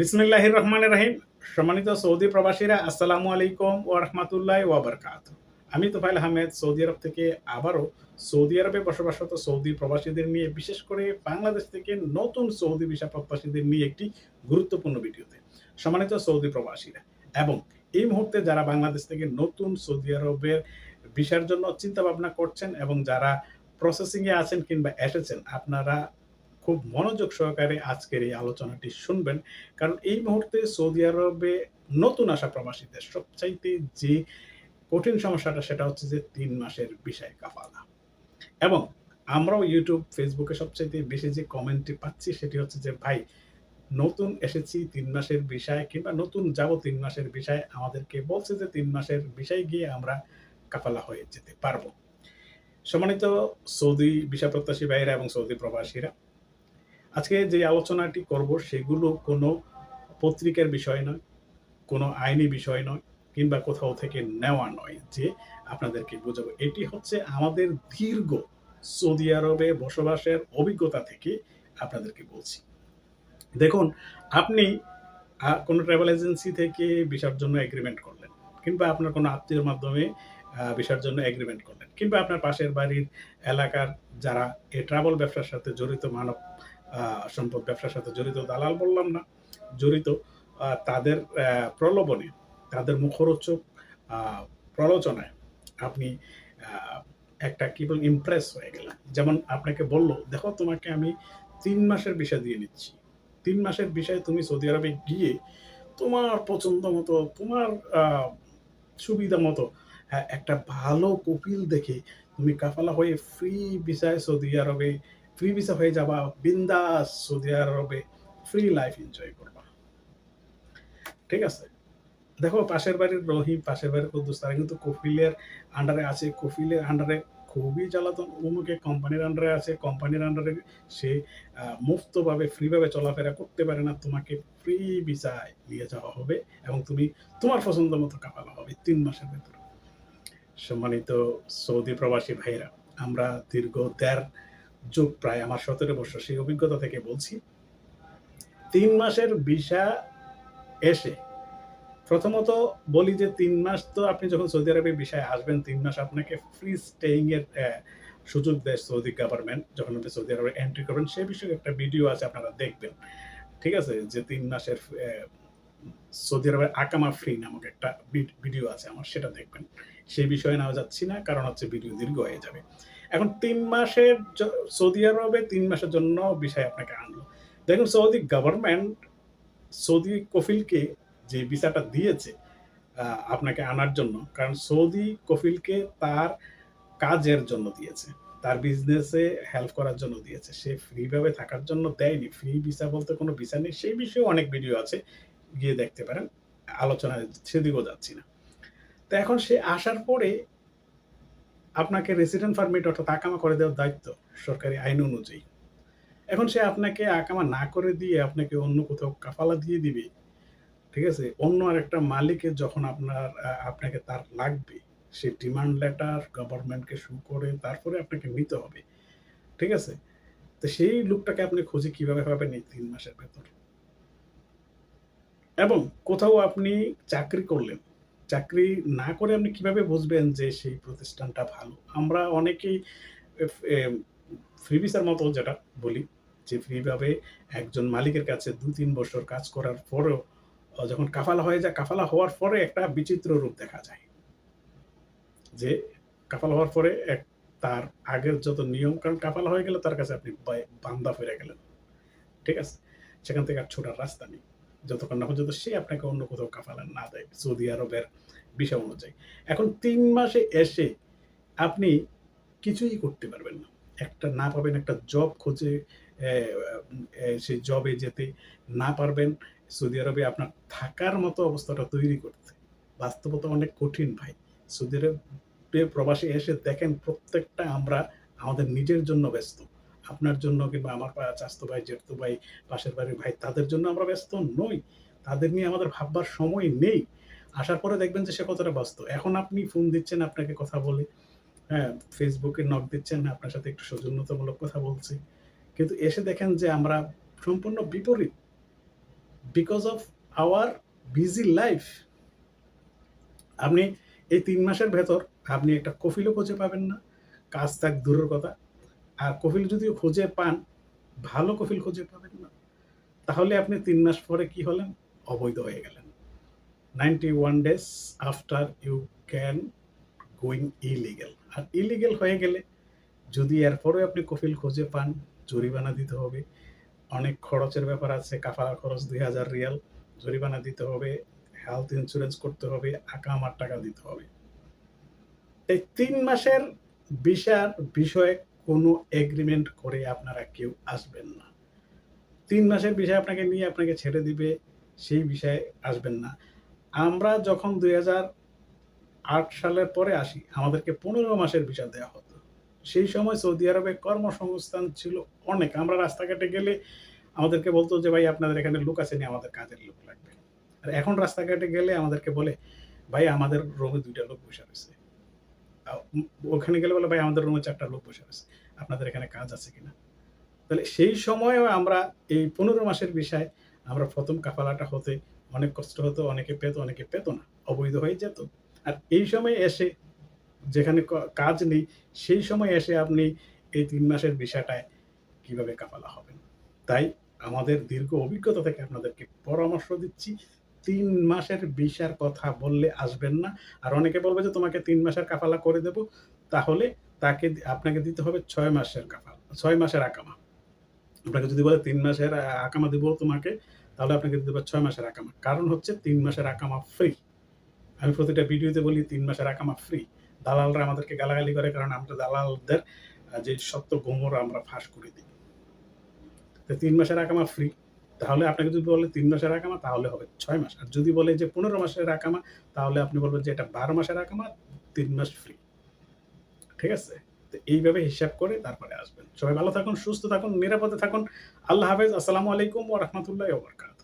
বিসমিল্লাহ রহমান রাহিম সম্মানিত সৌদি প্রবাসীরা, আসসালামু আলাইকুম ও রহমতুল্লাহ ওয়াবারকাত আমি তোফাইল আহমেদ, সৌদি আরব থেকে আবারও সৌদি আরবে বসবাসরত সৌদি প্রবাসীদের নিয়ে, বিশেষ করে বাংলাদেশ থেকে নতুন সৌদি ভিসা প্রত্যাশীদের নিয়ে একটি গুরুত্বপূর্ণ ভিডিওতে সম্মানিত সৌদি প্রবাসীরা। এবং এই মুহূর্তে যারা বাংলাদেশ থেকে নতুন সৌদি আরবের ভিসার জন্য চিন্তা ভাবনা করছেন এবং যারা প্রসেসিংয়ে আছেন কিংবা এসেছেন, আপনারা খুব মনোযোগ সহকারে আজকের এই আলোচনাটি শুনবেন, কারণ এই মুহূর্তে সৌদি আরবে নতুন আসা প্রবাসীদের সবচাইতে যে কঠিন সমস্যাটা সেটা হচ্ছে যে তিন মাসের বিষয় কাফালা। এবং আমরাও ইউটিউব ফেসবুকে সবচাইতে বেশি যে কমেন্টটি পাচ্ছি সেটি হচ্ছে যে, ভাই, নতুন এসেছি তিন মাসের বিষয় কিংবা নতুন যাব তিন মাসের বিষয়। আমাদেরকে বলছে যে তিন মাসের বিষয় গিয়ে আমরা কাফালা হয়ে যেতে পারব। সম্মানিত সৌদি বিষয় প্রত্যাশী ভাইরা এবং সৌদি প্রবাসীরা আজকে যে আলোচনাটি করব সেগুলো কোনো পত্রিকার বিষয় নয়, কোনো আইনি বিষয় নয়, কিংবা কোথাও থেকে নেওয়া নয় যে আপনাদেরকে বোঝাবো। এটি হচ্ছে আমাদের দীর্ঘ সৌদি আরবে বসবাসের অভিজ্ঞতা থেকে আপনাদেরকে বলছি। দেখুন, আপনি কোনো ট্রাভেল এজেন্সি থেকে ভিসার জন্য এগ্রিমেন্ট করলেন, কিংবা আপনার কোনো আত্মীয়র মাধ্যমে ভিসার জন্য এগ্রিমেন্ট করলেন, কিংবা আপনার পাশের বাড়ির এলাকার যারা এই ট্রাভেল ব্যবসার সাথে জড়িত মানব সম্পদ ব্যবসার সাথে জড়িত দালাল বললাম না জড়িত তাদের প্রলোভনে তাদের মুখরোচক প্রলোচনায় আপনি একটা কি বল ইমপ্রেস হয়ে গেলেন। যেমন আপনাকে বলল দেখো তোমাকে আমি তিন মাসের বিষয় দিয়ে নিচ্ছি। তিন মাসের বিষয়ে তুমি সৌদি আরবে গিয়ে তোমার পছন্দ মতো তোমার সুবিধা মতো হ্যাঁ, একটা ভালো কপিল দেখে তুমি কাফালা হয়ে ফ্রি ভিসায় সৌদি আরবে ফ্রি ভিসা হয়ে যাবা বিন্দাস সৌদি আরবে ফ্রি লাইফ এনজয় করবা। ঠিক আছে? দেখো, পাশের বাড়ির রহিম, পাশের বাড়ির কুদ্দুস, তারা কিন্তু কফিলের আন্ডারে আছে। কফিলের আন্ডারে খুবই জ্বালাতন, অমুকে কোম্পানির আন্ডারে আছে। কোম্পানির আন্ডারে সে মুক্তভাবে ফ্রিভাবে চলাফেরা করতে পারে না। তোমাকে ফ্রি ভিসায় নিয়ে যাওয়া হবে এবং তুমি তোমার পছন্দ মতো কাপালা হবে তিন মাসের ভেতরে। সম্মানিত সৌদি প্রবাসী ভাইরা আমরা দীর্ঘ দেড় যুগ প্রায় আমার সতেরো বছর, সেই অভিজ্ঞতা থেকে বলছি। তিন মাসের ভিসা এসে প্রথমত বলি যে তিন মাস তো আপনি যখন সৌদি আরবের বিষয়ে আসবেন, তিন মাস আপনাকে ফ্রি স্টেইং এর সুযোগ দেয় সৌদি গভর্নমেন্ট যখন আপনি সৌদি আরবে এন্ট্রি করবেন, সে বিষয়ে একটা ভিডিও আছে, আপনারা দেখবেন। ঠিক আছে? যে তিন মাসের সৌদি আরবের আকামা ফ্রি নামক একটা ভিডিও আছে আমার, সেটা দেখবেন। সেই বিষয়ে নেওয়া যাচ্ছি না, কারণ হচ্ছে ভিডিও দীর্ঘ হয়ে যাবে। এখন তিন মাসের সৌদি আরবে তিন মাসের জন্য বিষয় আপনাকে আনলো। দেখুন, সৌদি গভর্নমেন্ট সৌদি কফিলকে যে ভিসাটা দিয়েছে আপনাকে আনার জন্য, কারণ সৌদি কফিলকে তার কাজের জন্য দিয়েছে, তার বিজনেসে হেল্প করার জন্য দিয়েছে। সে ফ্রিভাবে থাকার জন্য দেয়নি। ফ্রি ভিসা বলতে কোনো ভিসা নেই। সেই বিষয়ে অনেক ভিডিও আছে, গিয়ে দেখতে পারেন। আলোচনায় সেদিকেও যাচ্ছি না। তো এখন সে আসার পরে আপনাকে রেসিডেন্ট পারমিট অর্থাৎ আকামা করে দেওয়ার দায়িত্ব সরকারি আইন অনুযায়ী। এখন সে আপনাকে আকামা না করে দিয়ে আপনাকে অন্য কোথাও কাফালা দিয়ে দিবে, ঠিক আছে? অন্য আর একটা মালিকের যখন আপনার আপনাকে তার লাগবে, সে ডিমান্ড লেটার গভর্নমেন্টকে শু করে, তারপরে আপনাকে নিতে হবে, ঠিক আছে? তো সেই লোকটাকে আপনি খুঁজে কীভাবে পাবেন এই তিন মাসের ভেতর? এবং কোথাও আপনি চাকরি করলেন চাকরি না করে আপনি কীভাবে বুঝবেন যে সেই প্রতিষ্ঠানটা ভালো? আমরা অনেকেই ফ্রি ভিসার মতো যেটা বলি, যে ফ্রিভাবে একজন মালিকের কাছে দু তিন বছর কাজ করার পরেও যখন কাফালা হয়ে যায়, কাফালা হওয়ার পরে একটা বিচিত্র রূপ দেখা যায়। যে কাফালা হওয়ার পরে এক, তার আগের যত নিয়ম, কারণ কাফালা হয়ে গেলে তার কাছে আপনি বান্দা ফিরে গেলেন। ঠিক আছে? সেখান থেকে আর ছোটার রাস্তা নেই। যতক্ষণ না পর্যন্ত সে আপনাকে অন্য কোথাও কাফালা না দেয়, সৌদি আরবের বিষয় অনুযায়ী। এখন তিন মাসে এসে আপনি কিছুই করতে পারবেন না। একটা না পাবেন একটা জব খুঁজে সেই জবে যেতে না পারবেন। সৌদি আরবে আপনার থাকার মতো অবস্থাটা তৈরি করতে। বাস্তবতা অনেক কঠিন ভাই। সৌদি আরবে প্রবাসী এসে দেখেন প্রত্যেকটা আমরা আমাদের নিজের জন্য ব্যস্ত। আপনার জন্য কিংবা আমার চাস্তো ভাই, জেঠতো ভাই, পাশের বাড়ির ভাই, তাদের জন্য আমরা ব্যস্ত নই। তাদের নিয়ে আমাদের ভাববার সময় নেই। আসার পরে দেখবেন যে সে কতটা ব্যস্ত। এখন আপনি ফোন দিচ্ছেন, আপনাকে কথা বলে। হ্যাঁ ফেসবুকে নক দিচ্ছেন, আপনার সাথে একটু সৌজন্যতামূলক কথা বলছি। কিন্তু এসে দেখেন যে আমরা সম্পূর্ণ বিপরীত। Because of our busy life আপনি এই তিন মাসের ভেতর আপনি একটা কফিলও খুঁজে পাবেন না। কাজ থাক দূরের কথা। আর কফিল যদিও খুঁজে পান, ভালো কফিল খুঁজে পাবেন না, তাহলে আপনি তিন মাস পরে কি হলেন? অবৈধ হয়ে গেলেন। Ninety one days after you can going illegal R illegal হয়ে গেলে যদি এরপরে আপনি কফিল খুঁজে পান, জরিমানা দিতে হবে। অনেক খরচের ব্যাপার আছে কাফালা খরচ দুই হাজার রিয়াল, জরিমানা দিতে হবে হেলথ ইন্স্যুরেন্স করতে হবে আকামার টাকা দিতে হবে। এই তিন মাসের বিশার বিষয়ে কোনো এগ্রিমেন্ট করে আপনারা কেউ আসবেন না। তিন মাসের বিষয় আপনাকে নিয়ে আপনাকে ছেড়ে দিবে, সেই বিষয়ে আসবেন না। আমরা যখন দুই আট সালের পরে আসি, আমাদেরকে পনেরো মাসের ভিসা দেওয়া হতো। সেই সময় সৌদি আরবে কর্মসংস্থান ছিল অনেক। আমরা রাস্তাঘাটে গেলে আমাদেরকে বলতো যে, ভাই, আপনাদের এখানে লোক আছে নি আমাদের কাজের লোক লাগবে। আর এখন রাস্তাঘাটে গেলে আমাদেরকে বলে, ভাই, আমাদের রোমে দুইটা লোক বসে রয়েছে। ওখানে গেলে বলে, ভাই, আমাদের রুমে চারটা লোক বসে রয়েছে। আপনাদের এখানে কাজ আছে কিনা? তাহলে সেই সময়েও আমরা এই পনেরো মাসের বিষয়, আমরা প্রথম কাফালাটা হতে অনেক কষ্ট হতো, অনেকে পেত অনেকে পেত না। অবৈধ হয়ে যেত। আর এই সময় এসে যেখানে কাজ নেই, সেই সময় এসে আপনি এই তিন মাসের বিষয়টায় কীভাবে কাফালা হবেন? তাই আমাদের দীর্ঘ অভিজ্ঞতা থেকে আপনাদেরকে পরামর্শ দিচ্ছি। তিন মাসের বিষার কথা বললে আসবেন না। আর অনেকে বলবে যে, তোমাকে তিন মাসের কাফালা করে দেব। তাহলে তাকে আপনাকে দিতে হবে ছয় মাসের কাফালা, ছয় মাসের আকামা। আপনাকে যদি বলে তিন মাসের আকামা দিব তোমাকে, তাহলে আপনাকে দিতে হবে ছয় মাসের আকামা। কারণ হচ্ছে তিন মাসের আকামা ফ্রি আমি প্রতিটা ভিডিওতে বলি, তিন মাসের আকামা ফ্রি দালালরা আমাদেরকে গালাগালি করে, কারণ আমরা দালালদের যে সত্য গোমর আমরা ফাঁস করে দিই। তো তিন মাসের আকামা ফ্রি তাহলে আপনাকে যদি বলে তিন মাসের আকামা তাহলে হবে ছয় মাস। আর যদি বলে যে পনেরো মাসের আকামা তাহলে আপনি বলবেন যে এটা বারো মাসের আকামা তিন মাস ফ্রি ঠিক আছে? তো এইভাবে হিসাব করে তারপরে আসবেন। সবাই ভালো থাকুন, সুস্থ থাকুন, নিরাপদে থাকুন। আল্লাহ হাফেজ। আসসালামু আলাইকুম ও রহমতুল্লাহ ওবরকাত